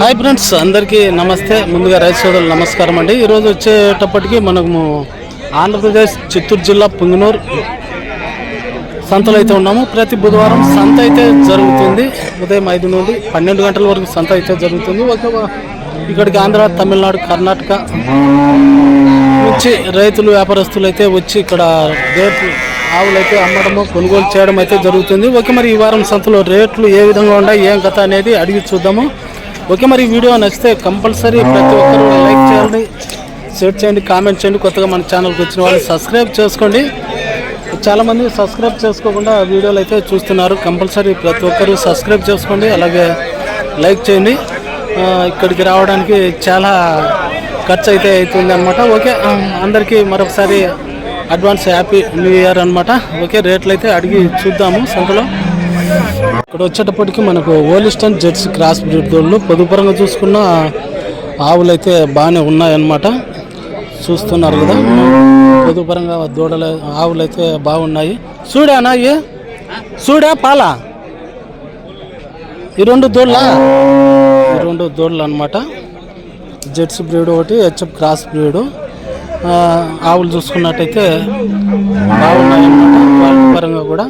Hi friends అందరికీ నమస్తే. ముందుగా రైతు సోదరులు నమస్కారం అండి. ఈరోజు వచ్చేటప్పటికి మనము ఆంధ్రప్రదేశ్ చిత్తూరు జిల్లా పుంగనూరు సంతలో అయితే ఉన్నాము. ప్రతి బుధవారం సంత అయితే జరుగుతుంది. ఉదయం ఐదు నుండి పన్నెండు గంటల వరకు సంత అయితే జరుగుతుంది. ఒక ఇక్కడికి ఆంధ్ర తమిళనాడు కర్ణాటక నుంచి రైతులు వ్యాపారస్తులు అయితే వచ్చి ఇక్కడ రేట్లు ఆవులు అయితే అమ్మడము కొనుగోలు చేయడం అయితే జరుగుతుంది. ఓకే మరి ఈ వారం సంతలో రేట్లు ఏ విధంగా ఉన్నాయి ఏం కథ అనేది అడిగి చూద్దాము. ఓకే మరి వీడియో నచ్చితే కంపల్సరీ ప్రతి ఒక్కరు లైక్ చేయండి షేర్ చేయండి కామెంట్ చేయండి. కొత్తగా మన ఛానల్కి వచ్చిన వాళ్ళు సబ్స్క్రైబ్ చేసుకోండి. చాలామంది సబ్స్క్రైబ్ చేసుకోకుండా వీడియోలు అయితే చూస్తున్నారు. కంపల్సరీ ప్రతి ఒక్కరు సబ్స్క్రైబ్ చేసుకోండి అలాగే లైక్ చేయండి. ఇక్కడికి రావడానికి చాలా ఖర్చు అయితే అవుతుంది అనమాట ఓకే అందరికీ మరొకసారి అడ్వాన్స్ హ్యాపీ న్యూ ఇయర్ అనమాట ఓకే రేట్లు అయితే అడిగి చూద్దాము సంతలో. ఇక్కడ వచ్చేటప్పటికి మనకు ఓలిస్టన్ జెట్స్ క్రాస్ బ్రీడ్ దోళ్ళు పొదుపరంగా చూసుకున్న ఆవులు అయితే బాగానే ఉన్నాయన్నమాట. చూస్తున్నారు కదా. పొదుపరంగా దూడలు ఆవులు అయితే బాగున్నాయి చూడానా ఇవి? చూడా పాలా? ఈ రెండు దూడలా? ఈ రెండు దూడలు అనమాట జెట్స్ బ్రీడ్ ఒకటి హెచ్ఎఫ్ క్రాస్ బ్రీడ్. ఆవులు చూసుకున్నట్టయితే బాగున్నాయి అన్నమాట పరంగా కూడా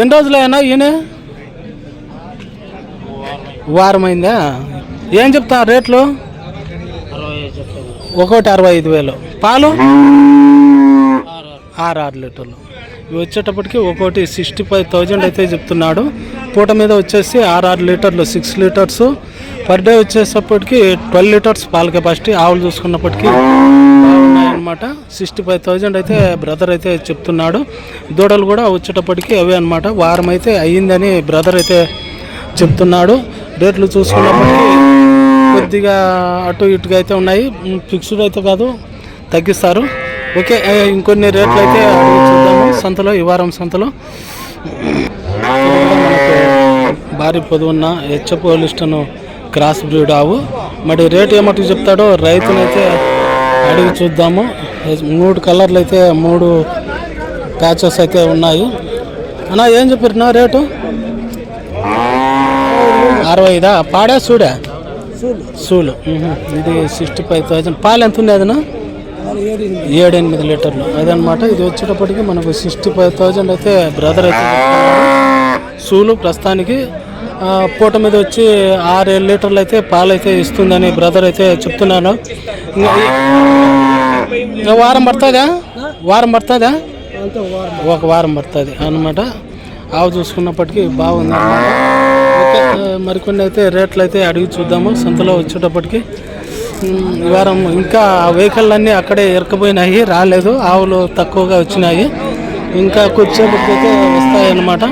ఎన్ని రోజులైనా ఈయన? వారమైందా? ఏం చెప్తా రేట్లు? ఒకటి అరవై ఐదు వేలు. పాలు? ఆరు ఆరు లీటర్లు. ఇవి వచ్చేటప్పటికి ఒకటి సిక్స్టీ ఫైవ్ థౌజండ్ అయితే చెప్తున్నాడు. పూట మీద వచ్చేసి ఆరు ఆరు లీటర్లు సిక్స్ లీటర్స్. పర్ డే వచ్చేటప్పటికి ట్వెల్వ్ లీటర్స్ పాల కెపాసిటీ. ఆవులు చూసుకున్నప్పటికీ అనమాట సిక్స్టీ ఫైవ్ థౌజండ్ అయితే బ్రదర్ అయితే చెప్తున్నాడు. దూడలు కూడా వచ్చేటప్పటికి అవే అనమాట వారం అయితే అయ్యిందని బ్రదర్ అయితే చెప్తున్నాడు. రేట్లు చూసుకున్నప్పటికీ కొద్దిగా అటు ఇటుగా అయితే ఉన్నాయి. ఫిక్స్డ్ అయితే కాదు తగ్గిస్తారు. ఓకే ఇంకొన్ని రేట్లు అయితే చూద్దాము. సంతలో ఈ వారం సంతలో. భారీ పొదువున్న హెచ్ఎఫ్ లిస్టను క్రాస్ బ్రీడ్ ఆవు. మరి రేట్ ఏమంటూ చెప్తాడో రైతునైతే అడిగి చూద్దాము. మూడు కలర్లు అయితే మూడు ప్యాచెస్ అయితే ఉన్నాయి. అన్నా ఏం చెప్పారు రేటు? అరవై ఐదా పాడా చూడా సూలు. ఇది సిక్స్టీ ఫైవ్ థౌజండ్ పాలు ఎంత ఉంది అదనా ఏడు ఎనిమిది లీటర్లు. అదనమాట ఇది వచ్చేటప్పటికి మనకు సిక్స్టీ ఫైవ్ థౌజండ్ అయితే బ్రదర్ అయితే సూలు ప్రస్తుతానికి పూట మీద వచ్చి ఆరు ఏడు లీటర్లు అయితే పాలు అయితే ఇస్తుందని బ్రదర్ అయితే చెప్తున్నాను వారం పడుతుందా? వారం పడుతుందా? ఒక వారం పడుతుంది అనమాట ఆవు చూసుకున్నప్పటికీ బాగుంది ఓకే మరికొన్ని అయితే రేట్లు అయితే అడిగి చూద్దాము. సంతలో వచ్చేటప్పటికి ఈ వారం ఇంకా వెహికల్ అన్నీ అక్కడే ఇరకపోయినాయి రాలేదు. ఆవులు తక్కువగా వచ్చినాయి. ఇంకా కొద్దిసేపటికి అయితే వస్తాయి అన్నమాట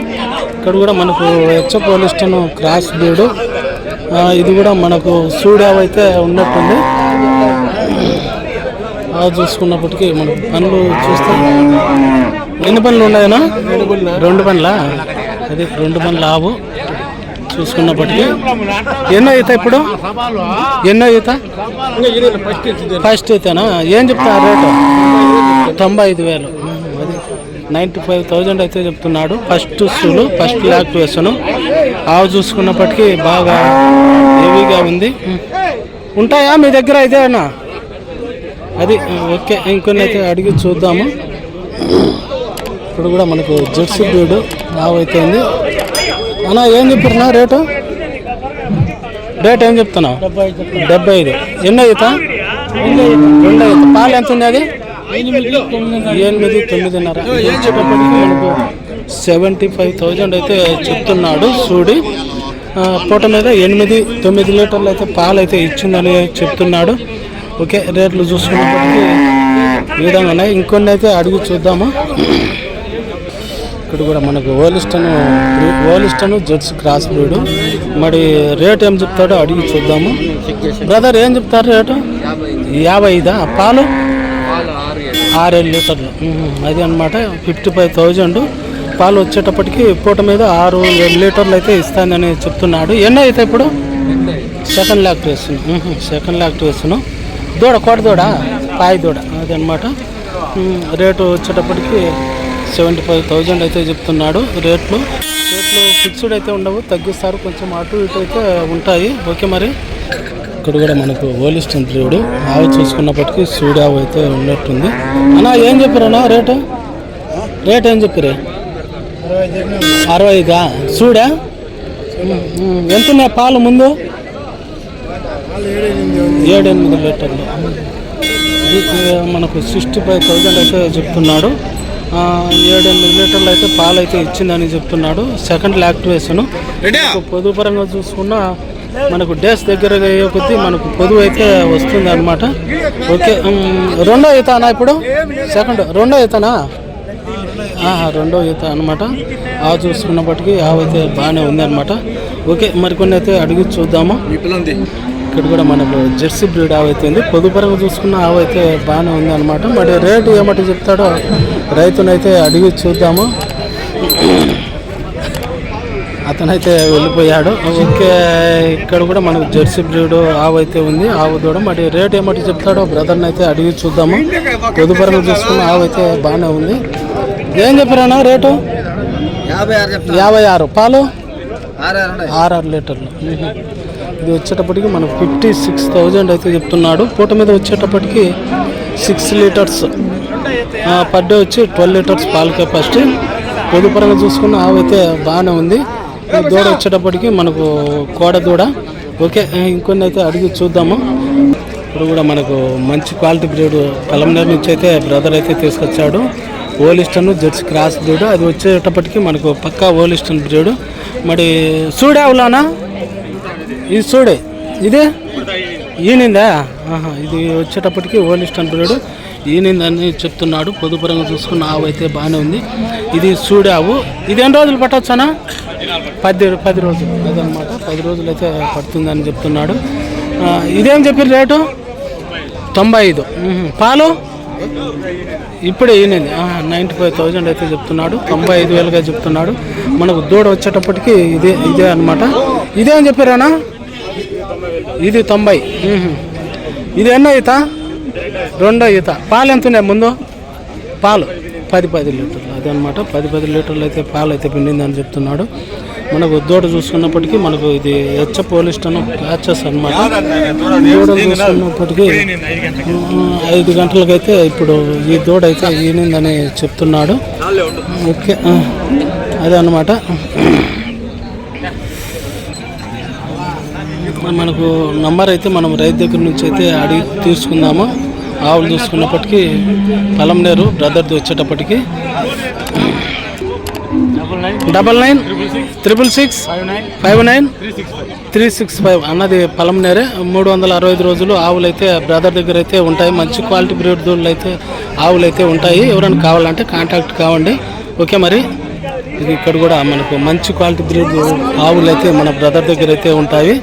ఇక్కడ కూడా మనకు హెచ్చ పోలిస్టన్ క్రాస్ బీడు ఇది కూడా మనకు సూడావ్ అయితే ఉన్నట్టుంది. చూసుకున్నప్పటికీ మనకు పనులు చూస్తే ఎన్ని పనులు ఉన్నాయనా రెండు పనులా? అది రెండు పనులు ఆవు చూసుకున్నప్పటికీ. ఎన్నో ఈత ఇప్పుడు? ఎన్నో ఈత? ఫస్ట్ ఈతనా? ఏం చెప్తా రేటు? తొంభై ఐదు వేలు. నైంటీ ఫైవ్ థౌజండ్ అయితే చెప్తున్నాడు. ఫస్ట్ షూలు ఫస్ట్ లాక్టివేషన్ ఆవు చూసుకున్నప్పటికీ బాగా హెవీగా ఉంది. ఉంటాయా మీ దగ్గర ఇదేనా అది ఓకే ఇంకొన్ని అయితే అడిగి చూద్దాము. ఇప్పుడు కూడా మనకు జెర్సీ బ్రీడ్ ఆవు అయితే ఉంది. అన్నా ఏం చెప్పారు రేటు? రేట్ ఏం చెప్తున్నావు? డెబ్బై ఐదు. ఎన్ని అవుతా రెండు పాలు ఎంత ఉంది అది? ఎనిమిది తొమ్మిదిన్నర. మనకు సెవెంటీ ఫైవ్ థౌజండ్ అయితే చెప్తున్నాడు సూడి. పూట మీద ఎనిమిది తొమ్మిది లీటర్లు అయితే పాలు అయితే ఇచ్చిందని చెప్తున్నాడు. ఓకే రేట్లు చూసుకున్నప్పటికీ ఈ విధంగా ఉన్నాయి. ఇంకొన్ని అయితే అడిగి చూద్దాము. ఇక్కడ కూడా మనకు Holstein Holstein jets cross breed. మరి రేట్ ఏం చెప్తాడో అడిగి చూద్దాము. బ్రదర్ ఏం చెప్తారు రేటు? యాభై ఐదా? పాలు? ఆరేడు లీటర్లు. అది అనమాట ఫిఫ్టీ ఫైవ్ థౌజండ్. పాలు వచ్చేటప్పటికి పూట మీద ఆరు ఏడు లీటర్లు అయితే ఇస్తానని చెప్తున్నాడు. ఎన్ని అయితే ఇప్పుడు? సెకండ్ లాక్టివేషన్ సెకండ్ లాక్టివేషన్ దూడ కోట దూడ పాయి దూడ అది అనమాట రేటు వచ్చేటప్పటికి సెవెంటీ ఫైవ్ థౌజండ్ అయితే చెప్తున్నాడు రేట్లు. రేట్లు ఫిక్స్డ్ అయితే ఉండవు తగ్గిస్తారు. కొంచెం అటు ఇటు అయితే ఉంటాయి. ఓకే మరి? ఇక్కడ కూడా మనకు ఓలిస్టన్ బ్రీడ్ ఆవు చూసుకున్నప్పటికీ ఆవు అయితే ఉన్నట్టుంది. అన్నా ఏం చెప్పారన్నా రేటు? రేట్ ఏం చెప్పారు? అరవై ఐదా. సూడా? ఎంత ఉన్నాయి పాలు ముందు? ఏడు ఎనిమిది లీటర్లు మనకు సిక్స్టీ ఫైవ్ థౌజండ్ అయితే చెప్తున్నాడు. ఆ, ఏడు ఎనిమిది లీటర్లు అయితే పాలు అయితే ఇచ్చిందని చెప్తున్నాడు. సెకండ్ యాక్టివేషన్ పొదుపు పరంగా చూసుకున్నా మనకు డేస్ దగ్గర అయ్యే కొద్దీ మనకు పొదువు అయితే వస్తుంది అనమాట ఓకే రెండో ఈతానా ఇప్పుడు? సెకండ్ రెండో ఈతనా? ఆహా, రెండో ఈత అనమాట ఆ చూసుకున్నప్పటికీ ఆవైతే బాగానే ఉంది అనమాట ఓకే మరికొన్ని అయితే అడిగి చూద్దాము. ఇక్కడ కూడా మనకు జెర్సీ బ్రీడ్ ఆవైతే ఉంది. పొదుపరంగా చూసుకున్న ఆవైతే బాగానే ఉంది అనమాట మరి రేటు ఏమంటే చెప్తాడో రైతునైతే అడిగి చూద్దాము. అతనైతే వెళ్ళిపోయాడు. ఓకే ఇక్కడ కూడా మనకు జెర్సీ బ్రీడ్ ఆవు అయితే ఉంది. ఆవు దూడ. మరి రేట్ ఏమంటే చెప్తాడో బ్రదర్ని అయితే అడిగి చూద్దాము. పొదుపరంగా చూసుకున్న ఆవు అయితే బాగానే ఉంది. ఏం చెప్పారన్నా రేటు? యాభై ఆరు పాలు? ఆరు లీటర్లు. ఇది వచ్చేటప్పటికి మనకు ఫిఫ్టీ సిక్స్ థౌజండ్ అయితే చెప్తున్నాడు. పూట మీద వచ్చేటప్పటికి సిక్స్ లీటర్స్. పర్ డే వచ్చి ట్వెల్వ్ లీటర్స్ పాల కెపాసిటీ. పొదుపరంగా చూసుకున్న ఆవు అయితే బాగానే ఉంది. ఈ దూడ వచ్చేటప్పటికి మనకు కోడ దూడ. ఓకే ఇంకొన్ని అయితే అడిగి చూద్దాము. ఇప్పుడు కూడా మనకు మంచి క్వాలిటీ బ్రీడ్ పలమనేరు నుంచి అయితే బ్రదర్ అయితే తీసుకొచ్చాడు. Holstein Jersey cross breed. అది వచ్చేటప్పటికి మనకు పక్కా ఓలిస్టన్ బ్రీడ్. మరి సూడావులానా ఇది చూడే ఇదే? ఈనిందా ఆహా, ఇది వచ్చేటప్పటికి ఓలిస్టన్ బ్రీడ్. ఈనిందని చెప్తున్నాడు. పొదుపురంగా చూసుకున్న ఆవు అయితే బాగానే ఉంది. ఇది సూడావు ఇది ఎన్ని రోజులు పట్టొచ్చానా? పది పది రోజులు. అదనమాట. పది రోజులు అయితే పడుతుందని చెప్తున్నాడు. ఇదేం చెప్పారు రేటు? తొంభై ఐదు. పాలు? ఇప్పుడే ఈయనది. నైంటీ ఫైవ్ థౌజండ్ అయితే చెప్తున్నాడు. తొంభై ఐదు వేలుగా చెప్తున్నాడు. మనకు దూడ వచ్చేటప్పటికి ఇదే ఇదే అనమాట ఇదే చెప్పారేనా ఇది తొంభై. ఇది ఎన్నో ఈత? రెండో ఈత. పాలు ఎంత ఉన్నాయి ముందు? పాలు. పది పది లీటర్లు. అదే అనమాట పది పది లీటర్లు అయితే పాలు అయితే పిండిందని చెప్తున్నాడు. మనకు దూడ చూసుకున్నప్పటికీ మనకు ఇది హెచ్చ పోలిస్టన్ ప్యాచెస్ అనమాట దూడ చూసుకున్నప్పటికీ ఐదు గంటలకైతే ఇప్పుడు ఈ దూడ అయితే ఈనిందని చెప్తున్నాడు. ఓకే అదే అనమాట మనకు నంబర్ అయితే మనం రైతు దగ్గర నుంచి అయితే అడిగి తీసుకుందాము. ఆవులు చూసుకున్నప్పటికీ పలంనేరు బ్రదర్ది వచ్చేటప్పటికి double nine triple six five nine three six five అన్నది పలంనేరే మూడు వందల అరవై ఐదు రోజులు ఆవులు అయితే బ్రదర్ దగ్గర అయితే ఉంటాయి. మంచి క్వాలిటీ బ్రీడ్ దూళ్ళు అయితే ఆవులు అయితే ఉంటాయి. ఎవరైనా కావాలంటే కాంటాక్ట్ కావండి. ఓకే మరి. ఇది ఇక్కడ కూడా మనకు మంచి క్వాలిటీ బ్రీడ్ ఆవులు అయితే మన బ్రదర్ దగ్గర అయితే ఉంటాయి.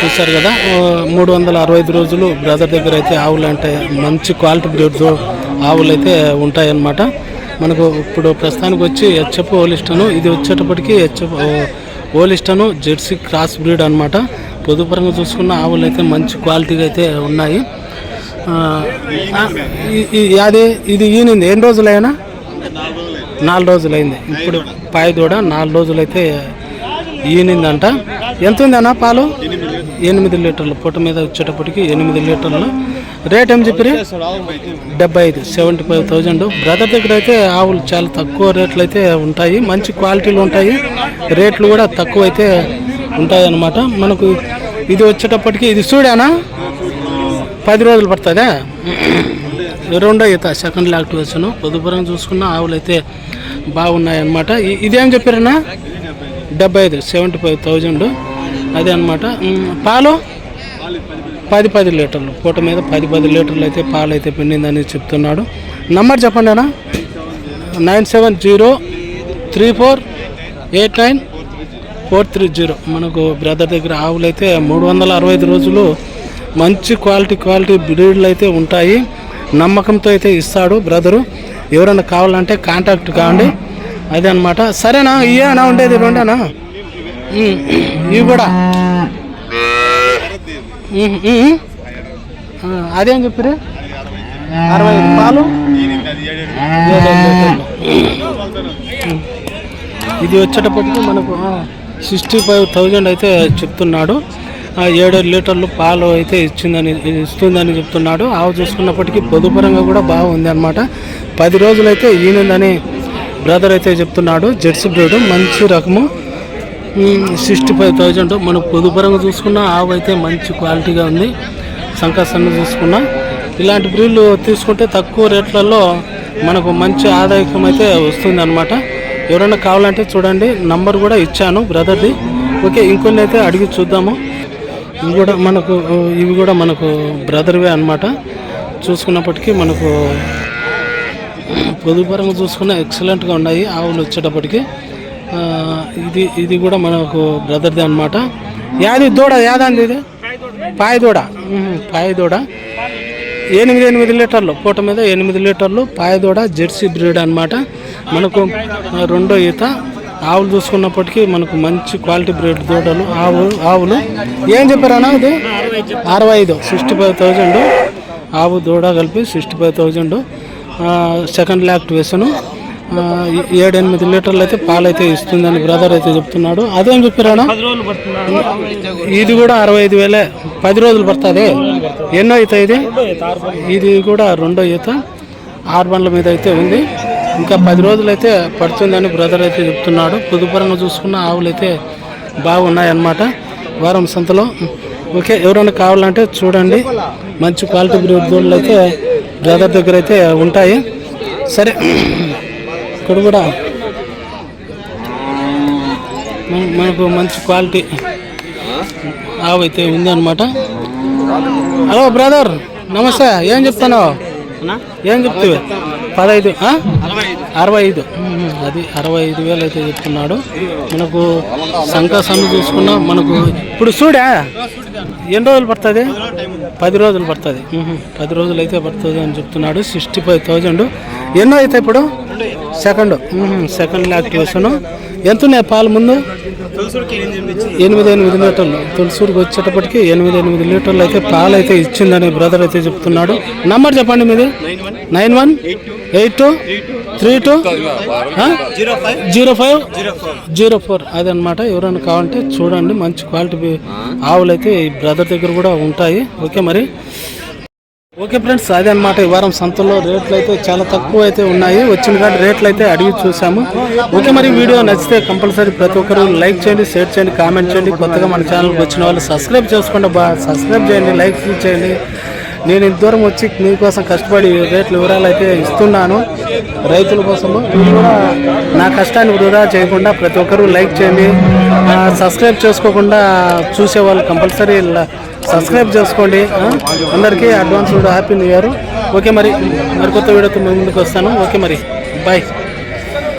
చూసారు కదా మూడు వందల అరవై ఐదు రోజులు బ్రదర్ దగ్గర అయితే ఆవులు అంటే మంచి క్వాలిటీ బ్రీడ్ ఆవులు అయితే ఉంటాయి అన్నమాట మనకు ఇప్పుడు ప్రస్తుతానికి వచ్చి హెచ్ఎఫ్ ఓలిస్టను ఇది వచ్చేటప్పటికి HF Holstein Jersey cross breed అనమాట పొదుపరంగా చూసుకున్న ఆవులు అయితే మంచి క్వాలిటీగా అయితే ఉన్నాయి. అదే ఈ- ఇది ఈనింది ఎన్ని రోజులైనా? నాలుగు రోజులైంది. ఇప్పుడు పాయ దూడ నాలుగు రోజులైతే ఈనిందంట. ఎంత ఉందన్నా పాలు? ఎనిమిది లీటర్లు. పూట మీద వచ్చేటప్పటికి ఎనిమిది లీటర్లు. రేట్ ఏం చెప్పి డెబ్బై ఐదు. Seventy five thousand. బ్రదర్ దగ్గర అయితే ఆవులు చాలా తక్కువ రేట్లు అయితే ఉంటాయి. మంచి క్వాలిటీలు ఉంటాయి. రేట్లు కూడా తక్కువ అయితే ఉంటాయి అన్నమాట. మనకు ఇది వచ్చేటప్పటికి ఇది చూడానా పది రోజులు పడుతుందా? రెండో ఈత సెకండ్ యాక్టివేషన్ పొదుపురం చూసుకున్న ఆవులు అయితే ఇదేం చెప్పారన్నా? డెబ్బై ఐదు సెవెంటీ ఫైవ్ థౌజండ్ అదే అనమాట పాలు? పది పది లీటర్లు. పూట మీద పది పది లీటర్లు అయితే పాలు అయితే పిండిందని చెప్తున్నాడు. నంబర్ చెప్పండి అన్న. Nine seven zero three four eight nine four three zero. మనకు బ్రదర్ దగ్గర ఆవులు అయితే మూడు వందల అరవై ఐదు రోజులు మంచి క్వాలిటీ క్వాలిటీ బ్రీడ్లు అయితే ఉంటాయి. నమ్మకంతో అయితే ఇస్తాడు బ్రదరు. ఎవరైనా కావాలంటే కాంటాక్ట్ కావండి అదే అనమాట సరేనా? ఇయేనా ఉండేది రెండేనా ఇవి కూడా. అదేం చెప్పారు అరవై పాలు ఇది వచ్చేటప్పటికి మనకు సిక్స్టీ ఫైవ్ థౌజండ్ అయితే చెప్తున్నాడు. ఏడు లీటర్లు పాలు అయితే ఇచ్చిందని ఇస్తుందని చెప్తున్నాడు. ఆవు చూసుకున్నప్పటికీ పొదుపరంగా కూడా బాగుంది అనమాట పది రోజులైతే ఈనిందని బ్రదర్ అయితే చెప్తున్నాడు. జెర్సీ బ్రీడ్ మంచి రకము. సిక్స్టీ ఫైవ్ థౌజండ్ మనం పొదుపరంగా చూసుకున్న ఆవు అయితే మంచి క్వాలిటీగా ఉంది. సంకాసంగా చూసుకున్నా. ఇలాంటి బ్రీడ్లు తీసుకుంటే తక్కువ రేట్లలో మనకు మంచి ఆదాయకం అయితే వస్తుంది అనమాట ఎవరైనా కావాలంటే చూడండి. నంబర్ కూడా ఇచ్చాను బ్రదర్ది. ఓకే ఇంకొన్ని అయితే అడిగి చూద్దాము. ఇవి కూడా మనకు ఇవి కూడా మనకు బ్రదర్వే అనమాట చూసుకున్నప్పటికీ మనకు పొదుపరంగా చూసుకున్న ఎక్సలెంట్గా ఉన్నాయి ఆవులు వచ్చేటప్పటికి. ఇది ఇది కూడా మనకు బ్రదర్దే అనమాట యాది దూడ యాదండి ఇది? పాయ దూడ. పాయ దూడ. ఎనిమిది ఎనిమిది లీటర్లు. పూట మీద ఎనిమిది లీటర్లు. పాయ దూడ జెర్సీ బ్రీడ్ అనమాట మనకు రెండో ఈత. ఆవులు చూసుకున్నప్పటికీ మనకు మంచి క్వాలిటీ బ్రీడ్ దూడలు ఆవు ఆవులు. ఏం చెప్పారన్నా ఇది? అరవై ఐదు. Sixty five thousand. ఆవు దూడ కలిపి sixty five thousand. Second activation ఏడు ఎనిమిది లీటర్లు అయితే పాలు అయితే ఇస్తుందని బ్రదర్ అయితే చెప్తున్నాడు. అదేం చెప్పారా ఇది కూడా అరవై ఐదు వేలే. పది రోజులు పడుతుంది? ఎన్నో ఈత ఇది? ఇది కూడా రెండో ఈత. ఆరు బండ్ల మీద అయితే ఉంది. ఇంకా పది రోజులు అయితే పడుతుందని బ్రదర్ అయితే చెప్తున్నాడు. పొదుపరంగా చూసుకున్న ఆవులు అయితే బాగున్నాయి అన్నమాట వారం సంతలో. ఓకే ఎవరైనా కావాలంటే చూడండి. మంచి క్వాలిటీ దూడలు అయితే బ్రదర్ దగ్గర అయితే ఉంటాయి. సరే ఇక్కడ కూడా మన- మనకు మంచి క్వాలిటీ ఆవు అయితే ఉంది అనమాట హలో బ్రదర్ నమస్తే. ఏం చెప్తున్నావు? ఏం చెప్తావు? పదహైదు? అరవై ఐదు అది అరవై ఐదు వేలు అయితే చెప్తున్నాడు. మనకు సన్ను చూసుకున్నా మనకు ఇప్పుడు చూడా ఎన్ని రోజులు పడుతుంది? పది రోజులు పడుతుంది. పది రోజులు అయితే పడుతుంది అని చెప్తున్నాడు. Sixty five thousand. ఎన్నో అయితే ఇప్పుడు? సెకండ్. ఉహు, సెకండ్ యాక్టివేషన్ ఎంత ఉన్నాయి పాలు ముందు? ఎనిమిది ఎనిమిది లీటర్లు. తులసూరుకి వచ్చేటప్పటికి ఎనిమిది ఎనిమిది లీటర్లు అయితే పాలు అయితే ఇచ్చిందని బ్రదర్ అయితే చెప్తున్నాడు. నంబర్ చెప్పండి మీది? Nine one? Eight two? Three two? Zero five? Zero four. అదనమాట ఎవరైనా కావాలంటే చూడండి. మంచి క్వాలిటీ ఆవులు అయితే ఈ బ్రదర్ దగ్గర కూడా ఉంటాయి. ఓకే మరి? ఓకే ఫ్రెండ్స్ అదే అనమాట ఈ వారం సంతలో రేట్లు అయితే చాలా తక్కువ అయితే ఉన్నాయి. వచ్చిన కాదు రేట్లు అయితే అడిగి చూసాము. ఓకే మరి వీడియో నచ్చితే కంపల్సరీ ప్రతి ఒక్కరు లైక్ చేయండి షేర్ చేయండి కామెంట్ చేయండి. కొత్తగా మన ఛానల్కి వచ్చిన వాళ్ళు సబ్స్క్రైబ్ చేసుకోండి బా సబ్స్క్రైబ్ చేయండి లైక్ చేయండి. నేను ఇంత దూరం వచ్చి మీకోసం కష్టపడి రేట్లు వివరాలు అయితే ఇస్తున్నాను రైతుల కోసము. మీరు కూడా నా కష్టాన్ని వృధా చేయకుండా ప్రతి ఒక్కరూ లైక్ చేయండి. సబ్స్క్రైబ్ చేసుకోకుండా చూసే వాళ్ళు కంపల్సరీ సబ్స్క్రైబ్ చేసుకోండి. అందరికీ advance happy new year. Okay మరి మరికొత్త వీడియోతో ముందుకు వస్తాను. ఓకే మరి బాయ్.